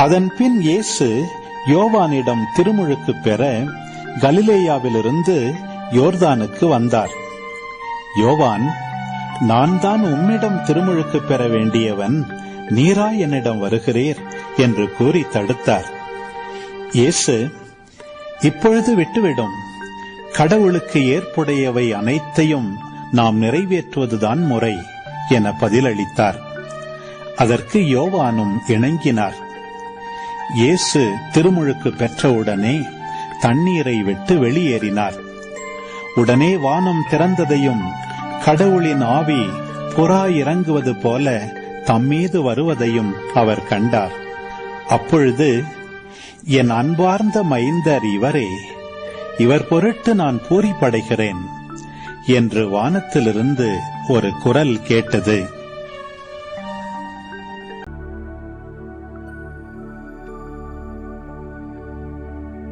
அதன் பின் இயேசு யோவானிடம் திருமுழுக்கு பெற கலிலேயாவிலிருந்து யோர்தானுக்கு வந்தார். யோவான் நான் தான் உம்மிடம் திருமுழுக்கு பெற வேண்டியவன் நீரா என்னிடம் வருகிறீர் என்று கூறி தடுத்தார். இயேசு இப்பொழுது விட்டுவிடும். கடவுளுக்கு ஏற்புடையவை அனைத்தையும் நாம் நிறைவேற்றுவதுதான் முறை என பதிலளித்தார். அதற்கு யோவானும் இணங்கினார். இயேசு திருமுழுக்கு பெற்றவுடனே தண்ணீரை விட்டு வெளியேறினார். உடனே வானம் திறந்ததையும் கடவுளின் ஆவி புறா இறங்குவது போல தம்மீது வருவதையும் அவர் கண்டார். அப்பொழுது என் அன்பார்ந்த மைந்தர் இவரே இவர் பொருட்டு நான் பூரிப்படைகிறேன் என்று வானத்திலிருந்து ஒரு குரல் கேட்டது.